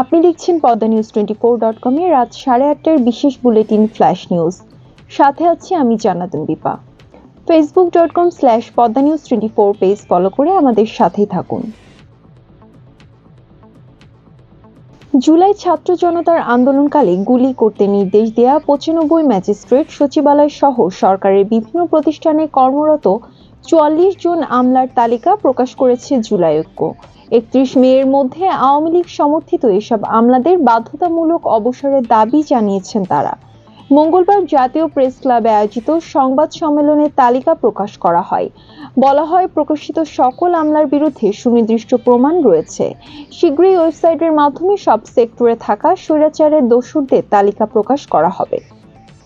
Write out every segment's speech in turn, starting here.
আপনি দেখছেন Padma news twenty four dot কমে রাত সাড়ে আটটার বিশেষ বুলেটিন ফ্ল্যাশ নিউজ। সাথে আছি আমি Jannatun Bipa Facebook dot com slash Padma news twenty four page follow করে আমাদের সাথেই থাকুন। জুলাই ছাত্র জনতার আন্দোলনকালে গুলি করতে নির্দেশ দেয়া পঁচানব্বই ম্যাজিস্ট্রেট সচিবালয় সহ সরকারের বিভিন্ন প্রতিষ্ঠানে কর্মরত চুয়াল্লিশ জন আমলার তালিকা প্রকাশ করেছে জুলাই ঐক্য। একত্রিশ মেয়ের মধ্যে আওয়ামী লীগ সমর্থিত এসব আমলাদের বাধ্যতামূলক অবসরের দাবি জানিয়েছেন তারা। মঙ্গলবার জাতীয় প্রেস ক্লাবে আয়োজিত সংবাদ সম্মেলনে তালিকা প্রকাশ করা হয়। বলা হয়, প্রকাশিত সকল আমলার বিরুদ্ধে সুনির্দিষ্ট প্রমাণ রয়েছে। শীঘ্রই ওয়েবসাইটের মাধ্যমে সব সেক্টরে থাকা স্বৈরাচারের দোষরদের তালিকা প্রকাশ করা হবে।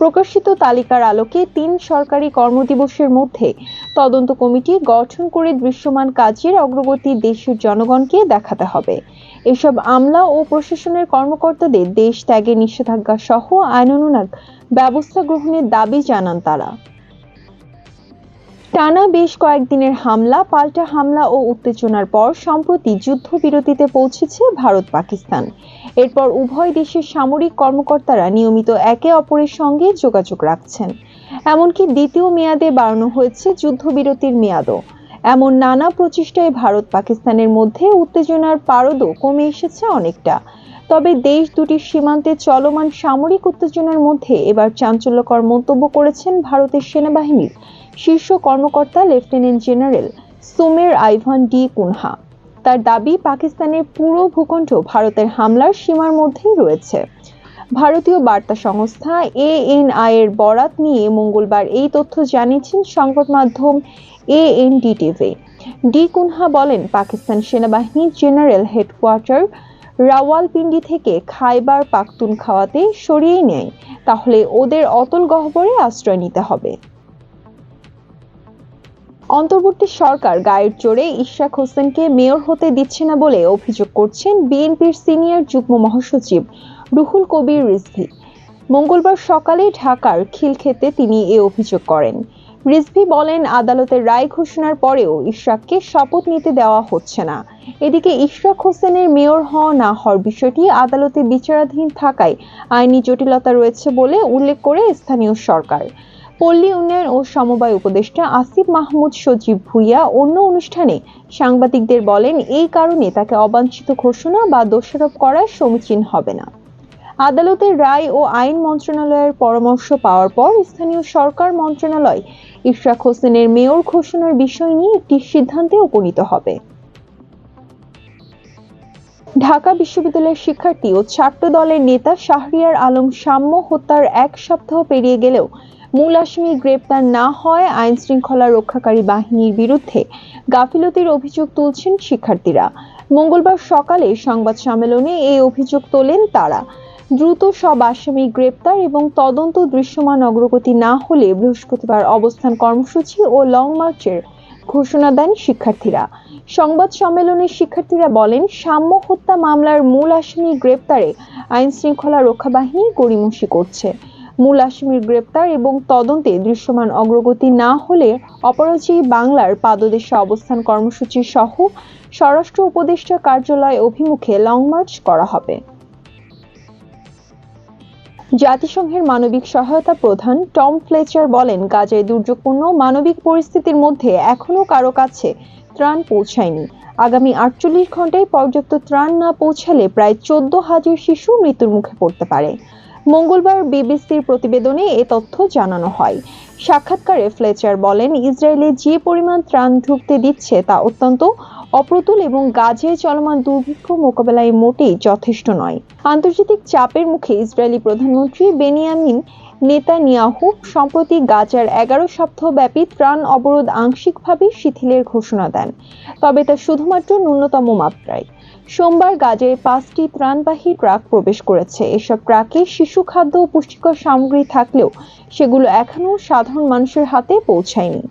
প্রকাশিত তালিকার আলোকে তিন সরকারি কর্মদিবসের মধ্যে তদন্ত কমিটি গঠন করে দৃশ্যমান কাজের অগ্রগতি দেশের জনগণকে দেখাতে হবে। এসব আমলা ও প্রশাসনের কর্মকর্তাদের দেশ ত্যাগের নিষেধাজ্ঞা সহ আইন আইনানুগ ব্যবস্থা গ্রহণের দাবি জানান তারা। টানা বেশ কয়েকদিনের হামলা, পাল্টা হামলা ও উত্তেজনার পর সম্প্রতি যুদ্ধবিরতিতে পৌঁছেছে ভারত পাকিস্তান। এরপর উভয় দেশের সামরিক কর্মকর্তারা নিয়মিত একে অপরের সঙ্গে যোগাযোগ রাখছেন। এমনকি দ্বিতীয় মেয়াদে বাড়ানো হয়েছে যুদ্ধবিরতির মেয়াদও। এমন নানা প্রচেষ্টায় ভারত পাকিস্তানের মধ্যে উত্তেজনার পারদও কমে এসেছে অনেকটা। তবে দেশ দুটির সীমান্তে চলমান সামরিক উত্তেজনার মধ্যে এবার চাঞ্চল্যকর মন্তব্য করেছেন ভারতের সেনাবাহিনীর শীর্ষ কর্মকর্তা lieutenant general Sumer Ivan D'Cunha. তার দাবি, পাকিস্তানের পুরো ভূখণ্ড ভারতের হামলার সীমার মধ্যেই রয়েছে। ভারতীয় বার্তা সংস্থা এএনআই এর বরাত নিয়ে মঙ্গলবার এই তথ্য জানিয়েছেন সংবাদ মাধ্যম এএনডিটিভি। ডি কুনহা বলেন, পাকিস্তান সেনাবাহিনী জেনারেল হেডকোয়ার্টার রাওয়ালপিন্ডি থেকে খাইবার পাখতুনখাওয়াতে সরিয়ে নেয়। তাহলে ওদের অতল গহ্বরে আশ্রয় নিতে হবে। অন্তর্বর্তী সরকার গায়ের জোরে ইশরাক হোসেনকে মেয়র হতে দিচ্ছে না বলে অভিযোগ করছেন বিএনপির সিনিয়র যুগ্ম মহাসচিব রুহুল কবির রিজভি। মঙ্গলবার সকালে ঢাকার খিলক্ষেতে তিনি এ অভিযোগ করেন। রিজভি বলেন, আদালতের রায় ঘোষণার পরেও ইশরাককে শপথ নিতে দেওয়া হচ্ছে না। এদিকে ইশরাক হোসেনের মেয়র হওয়া না হওয়ার বিষয়টি আদালতে বিচারাধীন থাকায় আইনি জটিলতা রয়েছে বলে উল্লেখ করে স্থানীয় সরকার। পল্লী উন্নয়ন ও সমবায় উপদেষ্টা আসিফ মাহমুদ সজীব ভুইয়া অন্য অনুষ্ঠানে সাংবাদিকদের বলেন, এই কারণে তাকে অবাঞ্ছিত ঘোষণা বা দোষারোপ করা সমীচীন হবে না। আদালতের রায় ও আইন মন্ত্রণালয়ের পরামর্শ পাওয়ার পর স্থানীয় সরকার মন্ত্রণালয় ইশরাক হোসেনের মেয়র ঘোষণার বিষয় নিয়ে একটি সিদ্ধান্তে উপনীত হবে। ঢাকা বিশ্ববিদ্যালয়ের শিক্ষার্থী ও ছাত্র দলের নেতা শাহরিয়ার আলম সাম্য হত্যার এক সপ্তাহ পেরিয়ে গেলেও মূল আসামি গ্রেপ্তার না হয় আইন শৃঙ্খলা রক্ষাকারী বাহিনীর বিরুদ্ধে গাফিলতির অভিযোগ তুলছেন শিক্ষার্থীরা। মঙ্গলবার সকালে সংবাদ সম্মেলনে এই অভিযোগ তোলেন তারা। দ্রুত সব আসামি গ্রেপ্তার এবং তদন্ত দৃশ্যমান অগ্রগতি না হলে বৃহস্পতিবার অবস্থান কর্মসূচি ও লং মার্চের ঘোষণা দেন শিক্ষার্থীরা। সংবাদ সম্মেলনে শিক্ষার্থীরা বলেন, সাম্য হত্যা মামলার মূল আসামি গ্রেপ্তারে আইন শৃঙ্খলা রক্ষা বাহিনী গড়িমসি করছে। মূল আসামির গ্রেপ্তার এবং তদন্তে দৃশ্যমান অগ্রগতি না হলে অপরাজয়ী বাংলার পাদদেশে অবস্থান কর্মসূচি সহ স্বরাষ্ট্র উপদেষ্টা কার্যালয় অভিমুখে লং মার্চ করা হবে। জাতিসংঘের মানবিক সহায়তা প্রধান টম ফ্লেচার বলেন, গাজায় দুর্যোগপূর্ণ মানবিক পরিস্থিতির মধ্যে এখনও কারও কাছে ত্রাণ পৌঁছায়নি। আগামী আটচল্লিশ ঘন্টায় পর্যাপ্ত ত্রাণ না পৌঁছালে প্রায় চোদ্দ হাজার শিশু মৃত্যুর মুখে পড়তে পারে। মঙ্গলবার বিবিসির প্রতিবেদনে এ তথ্য জানানো হয়। সাক্ষাৎকারে ফ্লেচার বলেন, ইসরায়েলে যে পরিমাণ ত্রাণ ঢুকতে দিচ্ছে তা অত্যন্ত অপ্রতুল এবং গাজে চলমান দুর্ভিক্ষ মোকাবেলায় মোটেই যথেষ্ট নয়। আন্তর্জাতিক চাপের মুখে ইসরায়েলি প্রধানমন্ত্রী বেনিয়ামিন নেতানিয়াহু সম্প্রতি গাজার এগারো সপ্তাহ ব্যাপী ত্রাণ অবরোধ আংশিকভাবে শিথিলের ঘোষণা দেন। তবে তা শুধুমাত্র ন্যূনতম মাত্রায়। সোমবার গাজায় পাঁচটি ত্রাণবাহী ট্রাক প্রবেশ করেছে। এসব ট্রাকে শিশু খাদ্য ও পুষ্টিকর সামগ্রী থাকলেও সেগুলো এখনও সাধারণ মানুষের হাতে পৌঁছায়নি।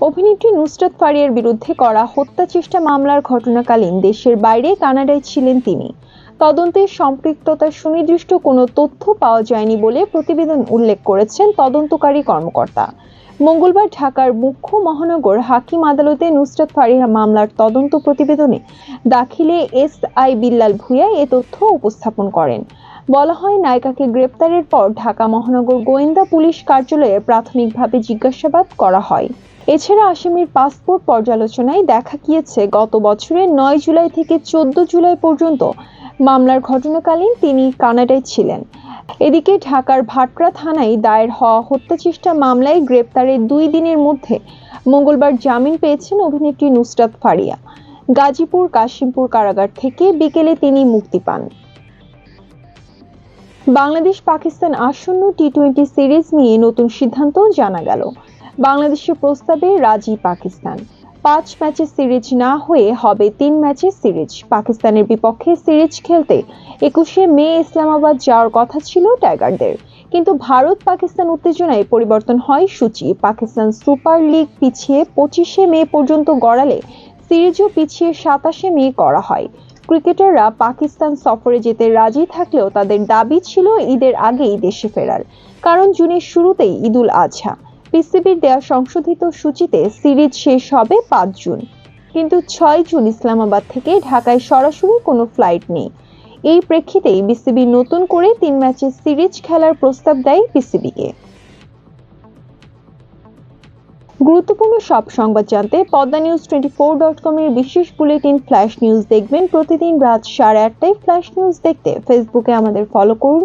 অভিনেত্রী নুসরাত ফারিয়ার বিরুদ্ধে করা হত্যা চেষ্টা মামলার ঘটনাকালীন দেশের বাইরে কানাডায় ছিলেন তিনি। তদন্তে সম্পৃক্ততার সুনির্দিষ্ট কোনো তথ্য পাওয়া যায়নি বলে প্রতিবেদন উল্লেখ করেছেন তদন্তকারী কর্মকর্তা। মঙ্গলবার ঢাকার মুখ্য মহানগর হাকিম আদালতে নুসরাত ফারিহা মামলার তদন্ত প্রতিবেদনে দাখিলে এস আই বিল্লাল ভুঁইয়া এ তথ্য উপস্থাপন করেন। বলা হয়, নায়িকাকে গ্রেপ্তারের পর ঢাকা মহানগর গোয়েন্দা পুলিশ কার্যালয়ে প্রাথমিকভাবে জিজ্ঞাসাবাদ করা হয়। এছাড়া আসামির পাসপোর্ট পর্যালোচনায় দেখা গিয়েছে, গত বছরের নয় জুলাই থেকে চোদ্দ জুলাই পর্যন্ত মামলার ঘটনাকালীন তিনি কানাডায় ছিলেন। এদিকে ঢাকার ভাটরা থানায় দায়ের হওয়া হত্যাচেষ্টা মামলায় গ্রেপ্তারের দুই দিনের মধ্যে মঙ্গলবার জামিন পেয়েছেন অভিনেত্রী নুসরাত ফারিয়া। গাজীপুর কাশিমপুর কারাগার থেকে বিকেলে তিনি মুক্তি পান। বাংলাদেশ পাকিস্তান আসন্ন টি টোয়েন্টি সিরিজ নিয়ে নতুন সিদ্ধান্ত জানা গেল। বাংলাদেশের প্রস্তাবে রাজি পাকিস্তান। পাঁচ ম্যাচের সিরিজ না হয়ে হবে তিন ম্যাচের সিরিজ। পাকিস্তানের বিপক্ষে সিরিজ খেলতে একুশে মে ইসলামাবাদ যাওয়ার কথা ছিল টাইগারদের। কিন্তু ভারত পাকিস্তান উত্তেজনায় পরিবর্তন হয় সূচি। পাকিস্তান সুপার লিগ পিছিয়ে পঁচিশে মে পর্যন্ত গড়ালে সিরিজও পিছিয়ে সাতাশে মে করা হয়। ক্রিকেটাররা পাকিস্তান সফরে যেতে রাজি থাকলেও তাদের দাবি ছিল ঈদের আগেই দেশে ফেরার। কারণ জুনের শুরুতেই ঈদুল আজহা পিসিবির দেওয়া সংশোধিত সূচিতে সিরিজ শেষ হবে পাঁচ জুন। কিন্তু ছয় জুন ইসলামাবাদ থেকে ঢাকায় সরাসরি কোনো ফ্লাইট নেই। এই প্রেক্ষিতেই বিসিবি নতুন করে তিন ম্যাচের সিরিজ খেলার প্রস্তাব দেয় বিসিবিকে। গুরুত্বপূর্ণ সব সংবাদ জানতে Padma news twenty four dot com এর বিশেষ বুলেটিন ফ্ল্যাশ নিউজ দেখবেন প্রতিদিন রাত সাড়ে আটটায়। ফ্ল্যাশ নিউজ দেখতে ফেসবুকে আমাদের ফলো করুন।